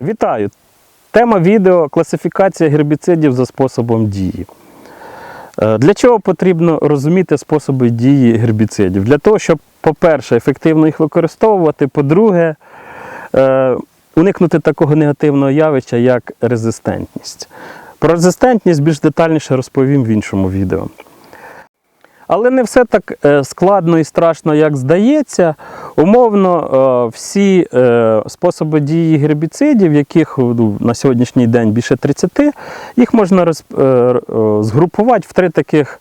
Вітаю! Тема відео класифікація гербіцидів за способом дії. Е, Для чого потрібно розуміти способи дії гербіцидів? Для того, щоб, по-перше, ефективно їх використовувати, по-друге, е, уникнути такого негативного явища, як резистентність. Про резистентність більш детальніше розповім в іншому відео. Але не все так е, складно і страшно, як здається. Умовно, е, всі е, способи дії гербіцидів, яких ну, на сьогоднішній день більше 30, їх можна згрупувати в три таких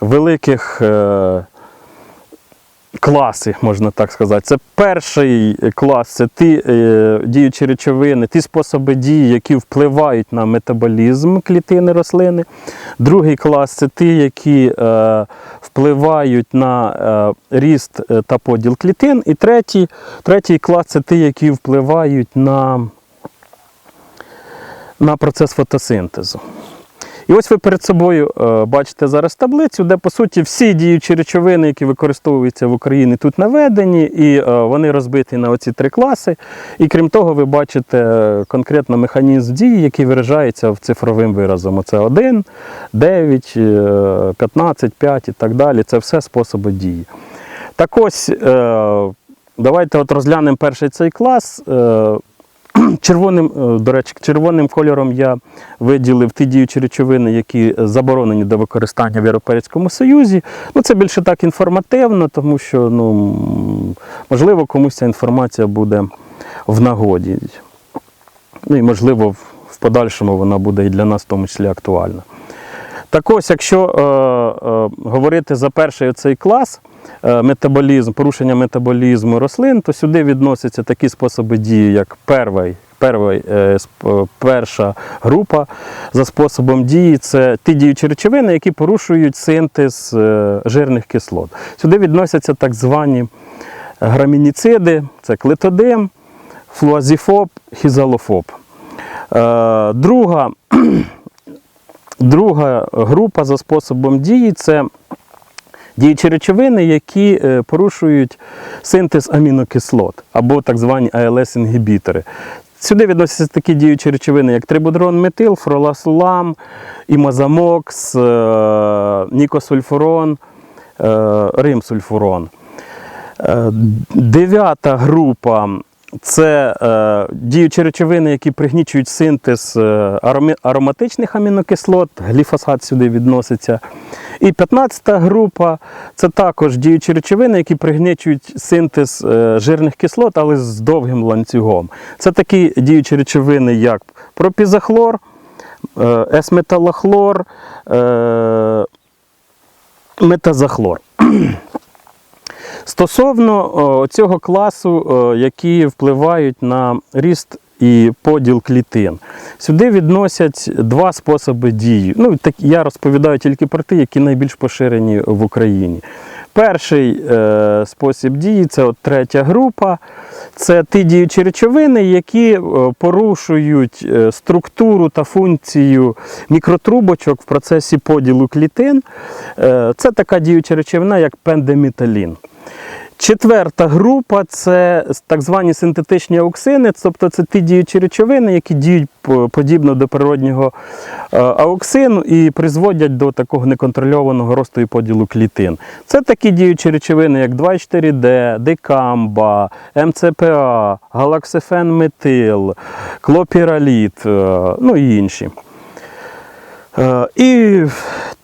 великих класи, можна так сказати. Це перший клас це ті е, діючі речовини, ті способи дії, які впливають на метаболізм клітини рослини. Другий клас це ті, які е, впливають на е, ріст е, та поділ клітин. І третій, третій клас це ті, які впливають на, на процес фотосинтезу. І ось ви перед собою е, бачите зараз таблицю, де по суті всі діючі речовини, які використовуються в Україні, тут наведені, і е, вони розбиті на оці три класи. І крім того, ви бачите е, конкретно механізм дії, який виражається в цифровим виразом. Оце 1, 9, е, 15, 5 і так далі. Це все способи дії. Так ось, давайте от розглянемо перший цей клас. Червоним, е, до речі, червоним кольором я виділив ті діючі речовини, які заборонені до використання в Європейському Союзі. Ну, це більше так інформативно, тому що ну, можливо комусь ця інформація буде в нагоді. Ну і можливо в- подальшому вона буде і для нас в тому числі актуальна. Так ось, якщо е, е, говорити за перший цей клас, метаболізм, порушення метаболізму рослин, то сюди відносяться такі способи дії, як перший, перший, е, перша група за способом дії це ті діючі речовини, які порушують синтез е, жирних кислот. Сюди відносяться так звані грамініциди, це клетодим, флуазіфоб, хізалофоб. Е, Друга Друга група за способом дії це діючі речовини, які е, порушують синтез амінокислот або так звані АЛС-інгібітори. Сюди відносяться такі діючі речовини, як трибудрон метил, фроласулам, імазамокс, е, нікосульфурон, е, римсульфурон. Дев'ята група це діючі речовини, які пригнічують синтез ароматичних амінокислот, гліфосат сюди відноситься. І 15 група це також діючі речовини, які пригнічують синтез е, жирних кислот, але з довгим ланцюгом. Це такі діючі речовини, як пропізахлор, е, есметалахлор, е, метазахлор. Стосовно цього класу, які впливають на ріст і поділ клітин, сюди відносять два способи дії. Ну, так, я розповідаю тільки про ті, які найбільш поширені в Україні. Перший е, спосіб дії це от третя група. Це ті діючі речовини, які е, порушують е, структуру та функцію мікротрубочок в процесі поділу клітин. Е, Це така діюча речовина, як пендеміталін. Четверта група це так звані синтетичні ауксини, тобто це ті діючі речовини, які діють подібно до природнього е, ауксину і призводять до такого неконтрольованого росту і поділу клітин. Це такі діючі речовини, як 2,4-D, дикамба, МЦПА, галаксифен-метил, клопіраліт, е, ну і інші. Е, І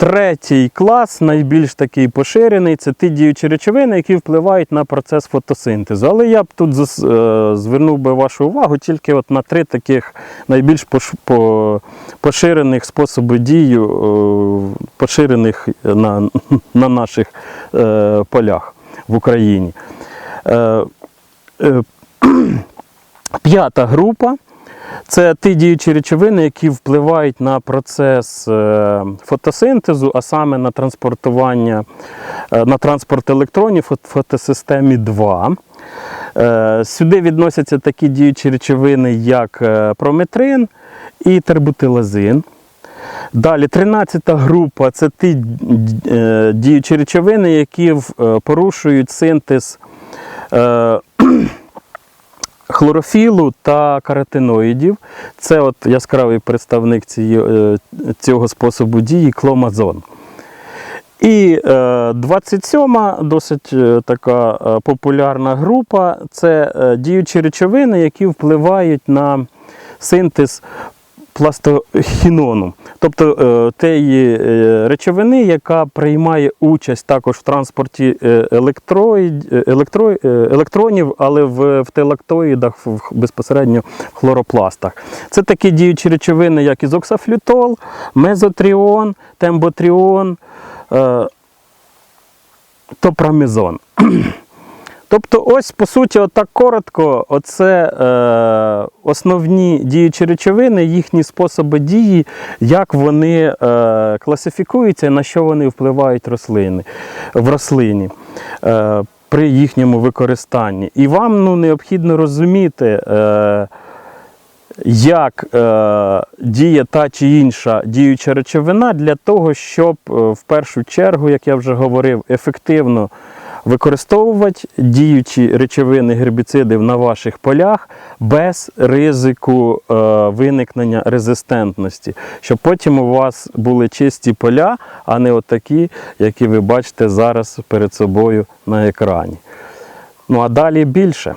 третій клас, найбільш такий поширений, це ті діючі речовини, які впливають на процес фотосинтезу. Але я б тут е, звернув би вашу увагу тільки от на три таких найбільш поширених способи дії, е, поширених на, на наших е, полях в Україні. П'ята група це ті діючі речовини, які впливають на процес е, фотосинтезу, а саме на транспортування, е, на транспорт електронів в фотосистемі 2. Е, Сюди відносяться такі діючі речовини, як прометрин і тербутилазин. Далі 13 група це ті діючі речовини, які порушують синтез хлорофілу та каротиноїдів. Це от яскравий представник е, цього способу дії кломазон. І е, 27-ма досить е, така е, популярна група це е, діючі речовини, які впливають на синтез пластохінону, тобто е, тієї е, речовини, яка приймає участь також в транспорті е, електроїд, електро, електронів, але в, в телактоїдах, в, безпосередньо в хлоропластах. Це такі діючі речовини, як ізоксафлютол, мезотріон, темботріон, топрамезон. Тобто, ось по суті, отак коротко, оце е, основні діючі речовини, їхні способи дії, як вони е, класифікуються і на що вони впливають рослини, в рослині. Е, при їхньому використанні. І вам ну, необхідно розуміти, е, як е, діє та чи інша діюча речовина для того, щоб е, в першу чергу, як я вже говорив, ефективно використовувати діючі речовини гербіцидів на ваших полях без ризику е, виникнення резистентності, щоб потім у вас були чисті поля, а не отакі, які ви бачите зараз перед собою на екрані. Ну а далі більше.